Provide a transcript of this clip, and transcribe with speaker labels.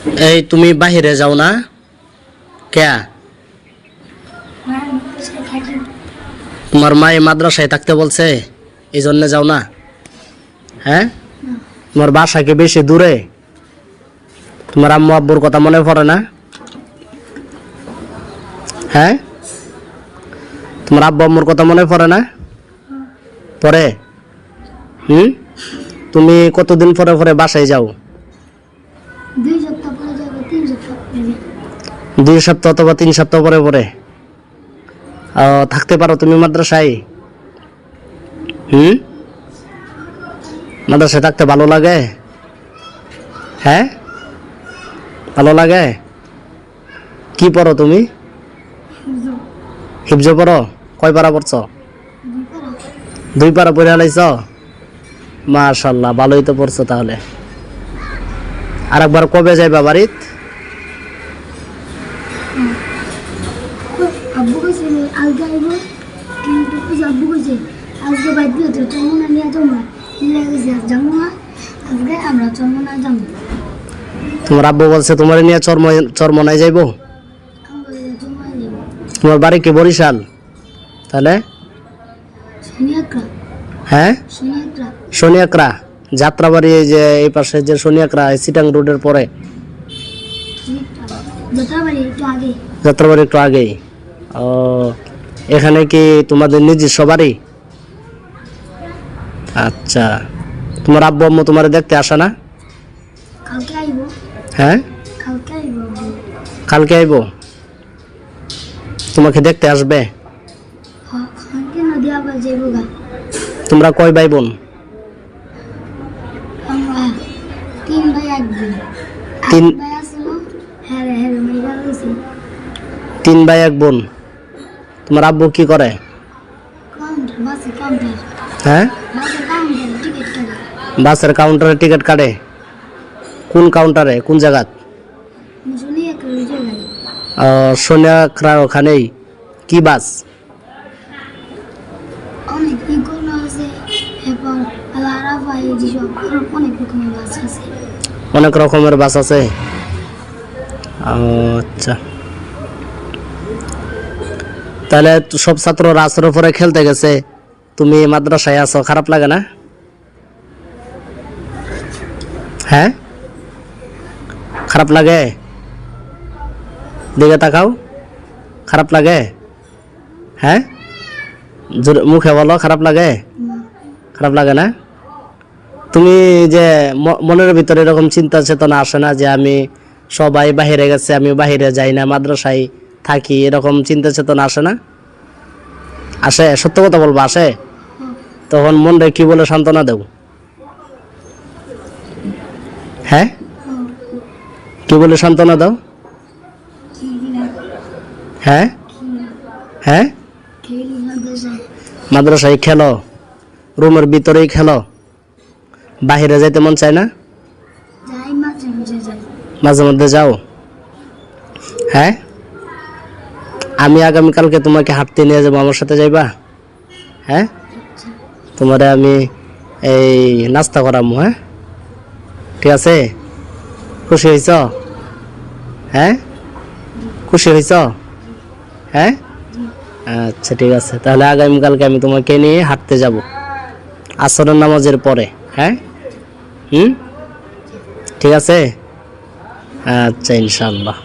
Speaker 1: এই, তুমি বাহিরে যাও না? কে?
Speaker 2: থাকি
Speaker 1: তোমার মা এই মাদ্রাসায় থাকতে বলছে এই জন্য যাও না? হ্যাঁ? তোমার বাসা কি বেশি দূরে? তোমার আম্মু আব্বুর কথা মনে পড়ে না? হ্যাঁ? তোমার আব্বু আম্মুর কথা মনে পড়ে না? পরে হুম? তুমি কতদিন পরে পরে বাসায় যাও
Speaker 2: দুই সপ্তাহ পরে যাব তিন সপ্তাহ পরে যাব।
Speaker 1: দুই সপ্তাহ অথবা তিন সপ্তাহ পরে পরে। থাকতে পারো তুমি মাদ্রাসায়। হুম? মাদ্রাসায় থাকতে ভালো লাগে? হ্যাঁ? ভালো লাগে? কি পড়ো তুমি? হিফজ পড়ো? কয় পারা পড়ছ? দুই পারা পড়ে হালাইছ মাশাল্লাহ ভালোই তো পড়ছো তাহলে। আর একবার কবে যাইবা বাড়িত?
Speaker 2: আব্বু কইছে আজকে আইব কিন্তু আব্বু কইছে আজকে বাইর দিয়ে তো চমনা নিয়ে যাব নিয়ে গেছে আর যাব না আজকে আমরা চমনা যাব
Speaker 1: তোমার আব্বু বলছে তোমার নিয়ে চর্ম চর্মনায় যাইবো? তোমার বাড়ি কি বরিশাল? তাহলে? হ্যাঁ? শনিয়াকড়া যাত্রাবাড়ি যে এই পাশে যে এই সিটাং রোডের পরে।
Speaker 2: যাত্রাবাড়ি একটু আগে।
Speaker 1: একটু আগেই ও এখানে কি তোমাদের নিজস্ব বাড়ি আচ্ছা। তোমার আব্বু আম্মু তোমার দেখতে আসে না?
Speaker 2: কালকে আইব।
Speaker 1: হ্যাঁ?
Speaker 2: কালকে আইব
Speaker 1: কালকে আইব? তোমাকে দেখতে আসবে?
Speaker 2: হ্যাঁ
Speaker 1: তোমরা কয় ভাই বোন।
Speaker 2: তিন ভাই এক বোন
Speaker 1: তিন
Speaker 2: এক ভাই আসলো হ্যাঁ রে হ্যাঁ রে মেয়েরা রয়েছে
Speaker 1: তিন ভাই, এক বোন। তোমার আব্বু কি করে? হ্যাঁ? বাসের কাউন্টারে টিকিট কাটে। কোন কাউন্টারে কোন জায়গাত? সোনিয়াকড়ার ওখানেই। কি বাস?
Speaker 2: অনেক রকমের বাস আছে।
Speaker 1: আচ্ছা। তাহলে সব ছাত্র রাস্তার উপরে খেলতে গেছে। তুমি মাদ্রাসায় আছো, খারাপ লাগে না? হ্যাঁ? খারাপ লাগে? দিকে তাকাও। খারাপ লাগে? হ্যাঁ? মুখে বলো, খারাপ লাগে? খারাপ লাগে না? তুমি যে মনের ভিতরে এরকম চিন্তা চেতনা আসে না যে আমি সবাই বাহিরে গেছে, আমি বাহিরে যাই না মাদ্রাসায় থাকি এরকম চিন্তা চেতনা আসে না? আসে সত্য কথা বলব আসে? তখন মনরে কি বলে সান্ত্বনা দেব? হ্যাঁ? কি বলে সান্ত্বনা দাও? হ্যাঁ? হ্যাঁ? মাদ্রাসায় খেলো রুমের ভিতরেই খেলো বাহিরে যাইতে মন চায় না? মাঝে মধ্যে যাও। হ্যাঁ? আমি আগামীকালকে তোমাকে হাঁটতে নিয়ে যাব, আমার সাথে যাইবা? হ্যাঁ? তোমারে আমি এই নাস্তা করামো হ্যাঁ? ঠিক আছে? খুশি হয়েছ হ্যাঁ? খুশি হয়েছ হ্যাঁ? আচ্ছা ঠিক আছে। তাহলে আগামীকালকে আমি তোমাকে নিয়ে হাঁটতে যাব। আসরের নামাজের পরে হ্যাঁ? হুম? ঠিক আছে? আচ্ছা ইনশাল্লাহ